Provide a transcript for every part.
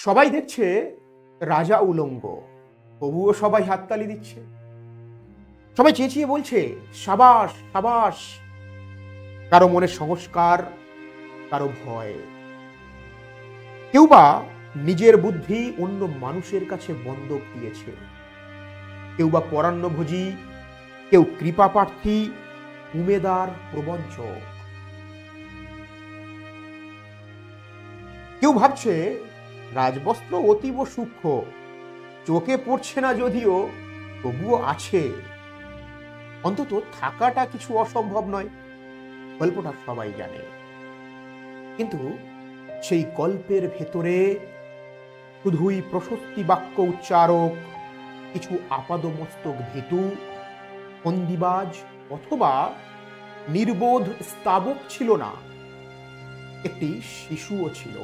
সবাই দেখছে রাজা উলঙ্গ, তবুও সবাই হাততালি দিচ্ছে। সবাই চেঁচিয়ে বলছে, সাবাস সাবাস। কারও মনে সংস্কার, কারও ভয়। কেউ বা নিজের বুদ্ধি অন্য মানুষের কাছে বন্ধক দিয়েছে। কেউ বা পরান্নভোজী, কেউ কৃপা প্রার্থী, উমেদার প্রবঞ্চক। কেউ ভাবছে রাজবস্ত্র অতীব সূক্ষ্ম। চোখে পড়ছে না যদিও, তবুও আছে। অন্তত থাকাটা কিছু অসম্ভব নয়, গল্পটা সবাই জানে। কিন্তু সেই গল্পের ভেতরে শুধুই প্রশস্তি বাক্য উচ্চারক, কিছু আপাদমস্তক ভেতু, ফন্দিবাজ অথবা নির্বোধ স্তাবক ছিল না, একটি শিশুও ছিল।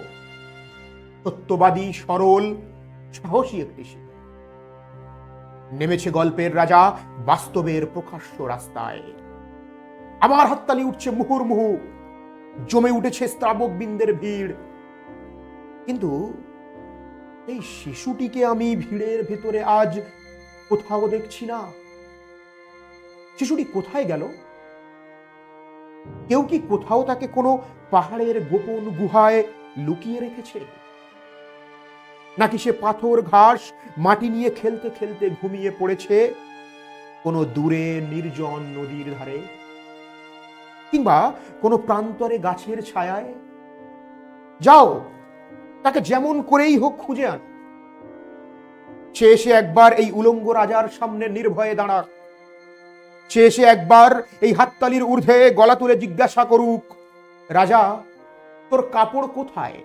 সত্যবাদী, সরল, সাহসী একটি শিশু নেমেছে গল্পের রাজা, বাস্তবের প্রকাশ্য রাস্তায়। আবার হাততালি উঠছে মুহুর্মুহু জমে উঠেছে স্তাবক বিন্দের ভিড়। কিন্তু এই শিশুটিকে আমি ভিড়ের ভেতরে আজ কোথাও দেখছি না। শিশুটি কোথায় গেল? কেউ কি কোথাও তাকে কোনো পাহাড়ের গোপন গুহায় লুকিয়ে রেখেছে? নাকি সে পাথর, ঘাস মাটি নিয়ে খেলতে খেলতে ঘুমিয়ে পড়েছে কোনো দূরে নির্জন নদীর ধারে? কিংবা কোনো প্রান্তরে গাছের ছায়ায়? যাও, তাকে যেমন করেই হোক খুঁজে আন। সে এসে একবার এই উলঙ্গ রাজার সামনে নির্ভয়ে দাঁড়াক। সে এসে একবার এই হাততালির ঊর্ধ্বে গলা তুলে জিজ্ঞাসা করুক, রাজা, তোর কাপড় কোথায়?